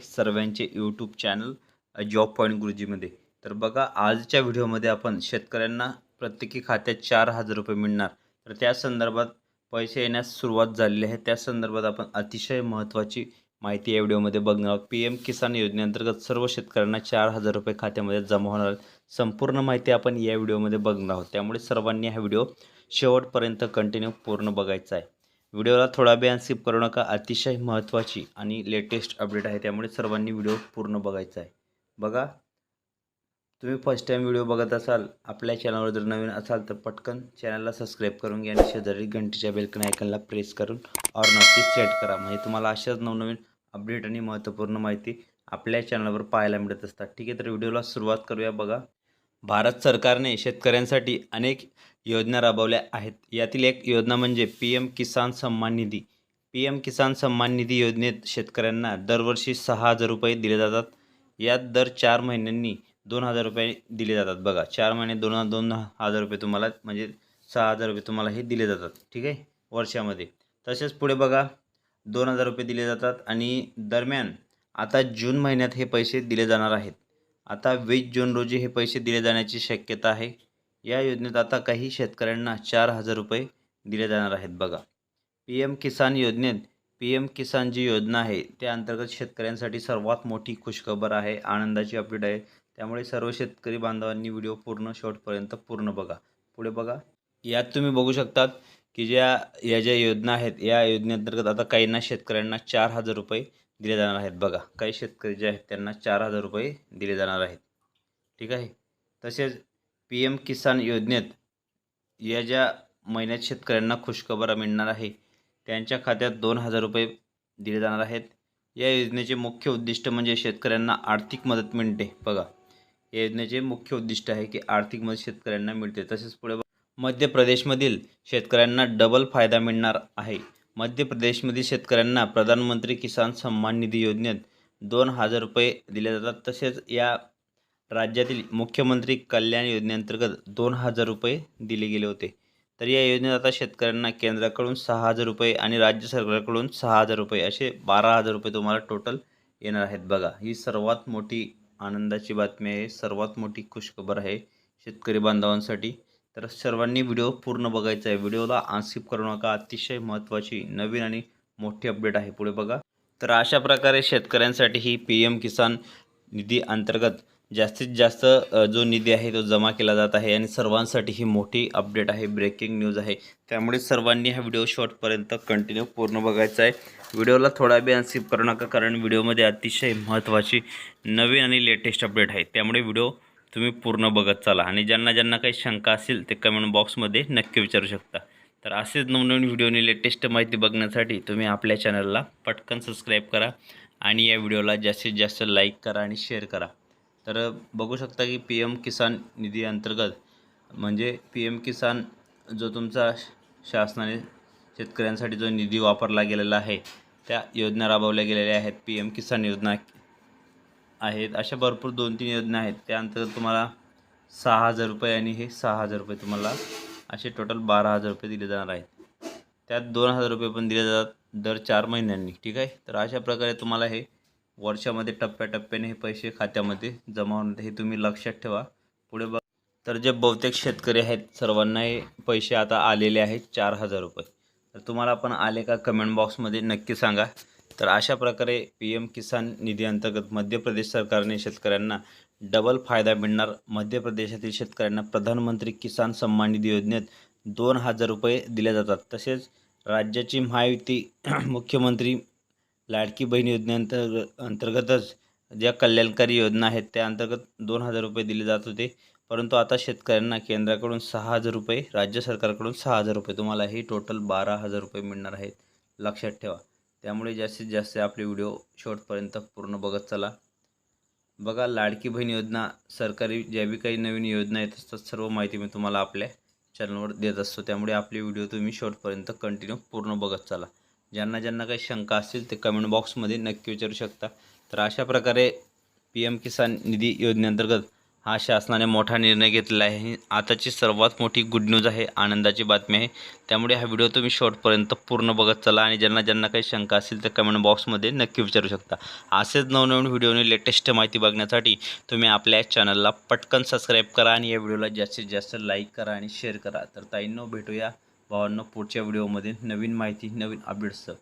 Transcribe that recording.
सर्वांचे YouTube channel job point गुरुजीमध्ये. तर बघा आजच्या व्हिडिओमध्ये आपण शेतकऱ्यांना प्रत्येकी खात्यात चार हजार रुपये मिळणार. तर त्या संदर्भात पैसे येण्यास सुरुवात झालेली आहे. त्या संदर्भात आपण अतिशय महत्त्वाची माहिती या व्हिडिओमध्ये बघणार आहोत. पी एम किसान योजनेअंतर्गत सर्व शेतकऱ्यांना चार हजार रुपये खात्यामध्ये जमा होणार संपूर्ण माहिती आपण या व्हिडिओमध्ये बघणार आहोत. त्यामुळे सर्वांनी हा व्हिडिओ शेवटपर्यंत कंटिन्यू पूर्ण बघायचा आहे. व्हिडिओला थोडा वेळ स्किप करू नका. अतिशय महत्त्वाची आणि लेटेस्ट अपडेट आहे. त्यामुळे सर्वांनी व्हिडिओ पूर्ण बघायचा आहे. बघा. तुम्ही फर्स्ट टाईम व्हिडिओ बघत असाल आपल्या चॅनलवर जर नवीन असाल तर पटकन चॅनलला सबस्क्राईब करून घ्या आणि शेजारी घंटीच्या बेलकन आयकनला प्रेस करून ऑर नोटीस सेट करा. म्हणजे तुम्हाला अशाच नवनवीन अपडेट आणि महत्त्वपूर्ण माहिती आपल्या चॅनलवर पाहायला मिळत असतात. ठीक आहे तर व्हिडिओला सुरुवात करूया. बघा. भारत सरकारने शेतकऱ्यांसाठी अनेक योजना राबवल्या आहेत. यातील एक योजना म्हणजे पी एम किसान सन्मान निधी. पी एम किसान सन्मान निधी योजनेत शेतकऱ्यांना दरवर्षी सहा हजार रुपये दिले जातात. यात दर चार महिन्यांनी दोन हजार रुपये दिले जातात. बघा चार महिने दोन दोन हजार रुपये तुम्हाला म्हणजे सहा हजार रुपये तुम्हाला हे दिले जातात. ठीक आहे? वर्षामध्ये. तसेच पुढे बघा दोन हजार रुपये दिले जातात आणि दरम्यान आता जून महिन्यात हे पैसे दिले जाणार आहेत. आता वीस जून रोजी हे पैसे दिले जाण्याची शक्यता आहे. या योजनेत आता काही शेतकऱ्यांना चार हजार रुपये दिले जाणार आहेत. बघा पी एम किसान योजनेत पी एम किसान जी योजना आहे त्या अंतर्गत शेतकऱ्यांसाठी सर्वात मोठी खुशखबर आहे आनंदाची अपडेट आहे. त्यामुळे सर्व शेतकरी बांधवांनी व्हिडिओ पूर्ण शेवटपर्यंत पूर्ण बघा. पुढे बघा. यात तुम्ही बघू शकतात की ज्या या ज्या योजना आहेत या योजनेअंतर्गत आता काहींना शेतकऱ्यांना चार हजार रुपये दिले जाणार आहेत. बघा काही शेतकरी जे आहेत त्यांना चार हजार रुपये दिले जाणार आहेत. ठीक आहे? तसेच पी एम किसान योजनेत या ज्या महिन्यात शेतकऱ्यांना खुशखबर मिळणार आहे त्यांच्या खात्यात दोन हजार रुपये दिले जाणार आहेत. या योजनेचे मुख्य उद्दिष्ट म्हणजे शेतकऱ्यांना आर्थिक मदत मिळते. बघा या योजनेचे मुख्य उद्दिष्ट आहे की आर्थिक मदत शेतकऱ्यांना मिळते. तसेच पुढे मध्य प्रदेशमधील शेतकऱ्यांना डबल फायदा मिळणार आहे. मध्य प्रदेशमधील शेतकऱ्यांना प्रधानमंत्री किसान सन्मान निधी योजनेत दोन हजार रुपये दिले जातात. तसेच या राज्यातील मुख्यमंत्री कल्याण योजनेअंतर्गत दोन हजार रुपये दिले गेले होते. तर या योजनेत आता शेतकऱ्यांना केंद्राकडून सहा हजार रुपये आणि राज्य सरकारकडून सहा हजार रुपये असे बारा हजार रुपये तुम्हाला टोटल येणार आहेत. बघा ही सर्वात मोठी आनंदाची बातमी आहे. सर्वात मोठी खुशखबर आहे शेतकरी बांधवांसाठी. तर सर्वांनी व्हिडिओ पूर्ण बघायचा आहे. व्हिडिओला आनस्किप करू नका. अतिशय महत्त्वाची नवीन आणि मोठी अपडेट आहे. पुढे बघा. तर अशा प्रकारे शेतकऱ्यांसाठी ही पी एम किसान निधी अंतर्गत जास्तीत जास्त जो निधी आहे तो जमा केला जात आहे आणि सर्वांसाठी ही मोठी अपडेट आहे ब्रेकिंग न्यूज आहे. त्यामुळे सर्वांनी हा व्हिडिओ शॉर्टपर्यंत कंटिन्यू पूर्ण बघायचा आहे. व्हिडिओला थोडा वेळ अनसिप करू नका कारण व्हिडिओमध्ये अतिशय महत्त्वाची नवीन आणि लेटेस्ट अपडेट आहे. त्यामुळे व्हिडिओ तुम्ही पूर्ण बघत चाला. आणि ज्यांना ज्यांना काही शंका असेल ते कमेंट बॉक्समध्ये नक्की विचारू शकता. तर असेच नवनवीन व्हिडिओनी लेटेस्ट माहिती बघण्यासाठी तुम्ही आपल्या चॅनलला पटकन सबस्क्राईब करा आणि या व्हिडिओला जास्तीत जास्त लाईक करा आणि शेअर करा. तर बघू शकता की पी एम किसान निधी अंतर्गत म्हणजे पी एम किसान जो तुमचा शासनाने शेतकऱ्यांसाठी जो निधी वापरला गेलेला आहे त्या योजना राबवल्या गेलेल्या आहेत पी एम किसान योजना आहेत. अशा भरपूर दोन तीन योजना आहेत. त्या अंतर्गत तुम्हाला सहा हजार रुपये आणि हे सहा हजार रुपये तुम्हाला असे टोटल बारा हजार रुपये दिले जाणार आहेत. त्यात दोन हजार रुपये पण दिले जातात दर चार महिन्यांनी. ठीक आहे? तर अशा प्रकारे तुम्हाला हे वर्षामध्ये टप्प्याटप्प्याने हे पैसे खात्यामध्ये जमा होणार हे तुम्ही लक्षात ठेवा. पुढे बघ. तर जे बहुतेक शेतकरी आहेत सर्वांना हे पैसे आता आलेले आहेत चार हजार रुपये. तर तुम्हाला पण आले का कमेंट बॉक्समध्ये नक्की सांगा. तर अशा प्रकारे पी एम किसान निधी अंतर्गत मध्य प्रदेश सरकारने शेतकऱ्यांना डबल फायदा मिळणार. मध्य प्रदेशातील शेतकऱ्यांना प्रधानमंत्री किसान सन्मान निधी योजनेत दोन हजार रुपये दिले जातात. तसेच राज्याची महायुती मुख्यमंत्री लाडकी बहीण योजनेअंतर्गत अंतर्गतच ज्या कल्याणकारी योजना आहेत त्या अंतर्गत दोन हजार रुपये दिले जात होते. परंतु आता शेतकऱ्यांना केंद्राकडून सहा हजार रुपये राज्य सरकारकडून सहा हजार रुपये तुम्हाला हे टोटल बारा हजार रुपये मिळणार आहेत लक्षात ठेवा. त्यामुळे जास्तीत जास्त आपले व्हिडिओ शेवटपर्यंत पूर्ण बघत चला. बघा लाडकी बहीण योजना सरकारी ज्या बी काही नवीन योजना येत असतात सर्व माहिती मी तुम्हाला आपल्या चॅनलवर देत असतो. त्यामुळे आपले व्हिडिओ तुम्ही शेवटपर्यंत कंटिन्यू पूर्ण बघत चला. ज्यांना ज्यांना काही शंका असतील ते कमेंट बॉक्समध्ये नक्की विचारू शकता. तर अशा प्रकारे पी एम किसान निधी योजनेअंतर्गत हा शासनाने मोठा निर्णय घेतलेला आहे. आताची सर्वात मोठी गुड न्यूज आहे आनंदाची बातमी आहे. त्यामुळे हा व्हिडिओ तुम्ही शॉर्टपर्यंत पूर्ण बघत चला आणि ज्यांना ज्यांना काही शंका असेल तर कमेंट बॉक्समध्ये नक्की विचारू शकता. असेच नवनवीन व्हिडिओने लेटेस्ट माहिती बघण्यासाठी तुम्ही आपल्या चॅनलला पटकन सबस्क्राईब करा आणि या व्हिडिओला जास्तीत जास्त लाईक करा आणि शेअर करा. तर ताईंनो भेटूया. भावांनो पुढच्या व्हिडिओमध्ये नवीन माहिती नवीन अपडेट्सचं